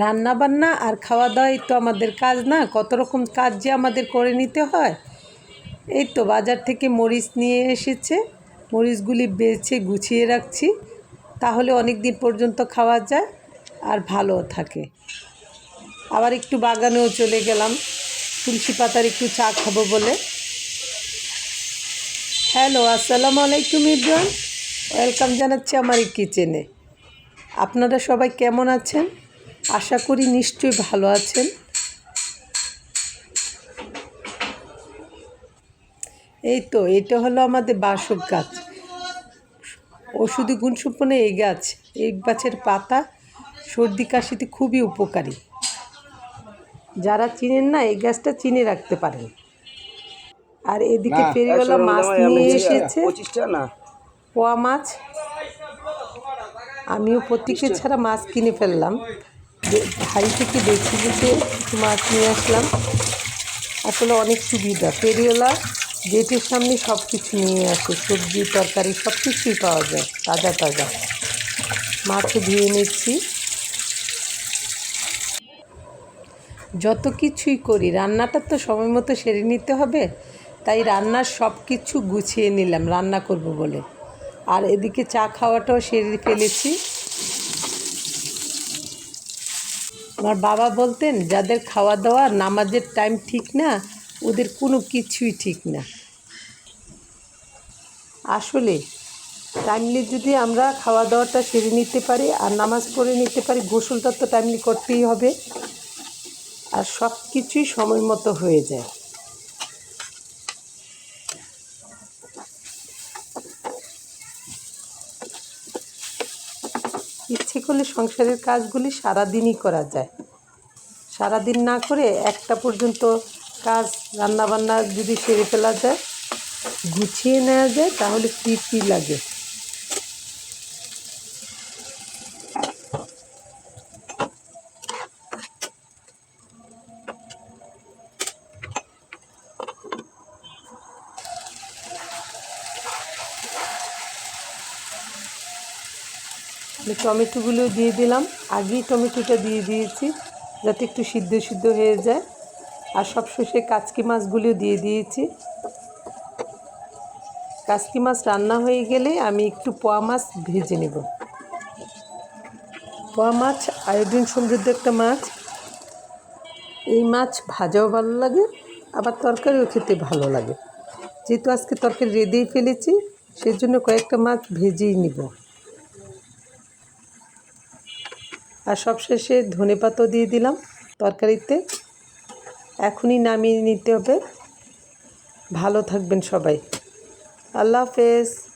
রান্না বান্না আর খাওয়া দাওয়াই তো আমাদের কাজ না? কত রকম কাজ যে আমাদের করে নিতে হয়? এই তো বাজার থেকে মরিচ নিয়ে এসেছে। মরিচগুলি বেছে গুছিয়ে রাখছি। তাহলে অনেক দিন পর্যন্ত খাওয়া যায় আর ভালো থাকে। আবার একটু বাগানেও চলে গেলাম। তুলসী পাতার একটু চা খাব বলে। হ্যালো, আসসালামু আলাইকুম ইব্রান ওয়েলকাম জানাচ্ছি আমার এই কিচেনে। আপনারা সবাই কেমন আছেন? আশা করি নিশ্চয়ই ভালো আছেন। এই তো এটা হলো আমাদের বাসক গাছ। ওষুধি গুণসম্পন্ন এই গাছ এই গাছের পাতা সর্দি কাশিতে খুবই উপকারী। যারা চিনেন না এই গাছটা চিনে রাখতে পারেন। আর এদিকে ফেরিওয়ালা মাছ নিয়ে এসেছে। না। পোয়া মাছ। আমিও প্রত্যেকের ছাড়া মাছ কিনে ফেললাম। হাড়ি থেকে বেছে বেছে মাছ নিয়ে আসলাম। আসলে অনেক সুবিধা। পেরিওলা গেটের সামনে সব কিছু নিয়ে আসে, সবজি, তরকারি সব কিছুই পাওয়া যায়, তাজা তাজা। মাছও ধুয়ে নিচ্ছি। যত কিছুই করি, রান্নাটা তো সময় মতো সেরে নিতে হবে, তাই রান্নার সব কিছু গুছিয়ে নিলাম, রান্না করব বলে। আর এদিকে চা খাওয়াটাও সেরে ফেলেছি। আমার বাবা বলতেন, যাদের খাওয়া দাওয়া নামাজের টাইম ঠিক না, ওদের কোনো কিছুই ঠিক না। আসলে টাইমলি যদি আমরা খাওয়া দাওয়াটা সেরে নিতে পারি আর নামাজ পড়ে নিতে পারি, গোসলটা তো টাইমলি করতেই হবে। আর সব কিছুই সময় মতো হয়ে যায়। ইচ্ছে করলে সংসারের কাজগুলি সারাদিনই করা যায়। সারাদিন না করে একটা পর্যন্ত কাজ, রান্নাবান্না যদি সেরে ফেলা যায়, গুছিয়ে নেওয়া যায়, তাহলে তৃপ্তি লাগে। আমি টমেটোগুলো দিয়ে দিলাম। আগেই টমেটোটা দিয়ে দিয়েছি, যাতে একটু সিদ্ধ সিদ্ধ হয়ে যায়। আর সব শেষে কাচকি মাছগুলিও দিয়ে দিয়েছি। কাচকি মাছ রান্না হয়ে গেলে আমি একটু পোয়া মাছ ভেজে নেব। পোয়া মাছ আয়োডিন সমৃদ্ধ একটা মাছ। এই মাছ ভাজাও ভালো লাগে, আবার তরকারিও খেতে ভালো লাগে। যেহেতু আজকে তরকারি রেঁধেই ফেলেছি, সেজন্য কয়েকটা মাছ ভেজেই নিব। আর সবশেষে ধনে পাতাও দিয়ে দিলাম তরকারিতে। এখনই নামিয়ে নিতে হবে। ভালো থাকবেন সবাই। আল্লাহ হাফেজ।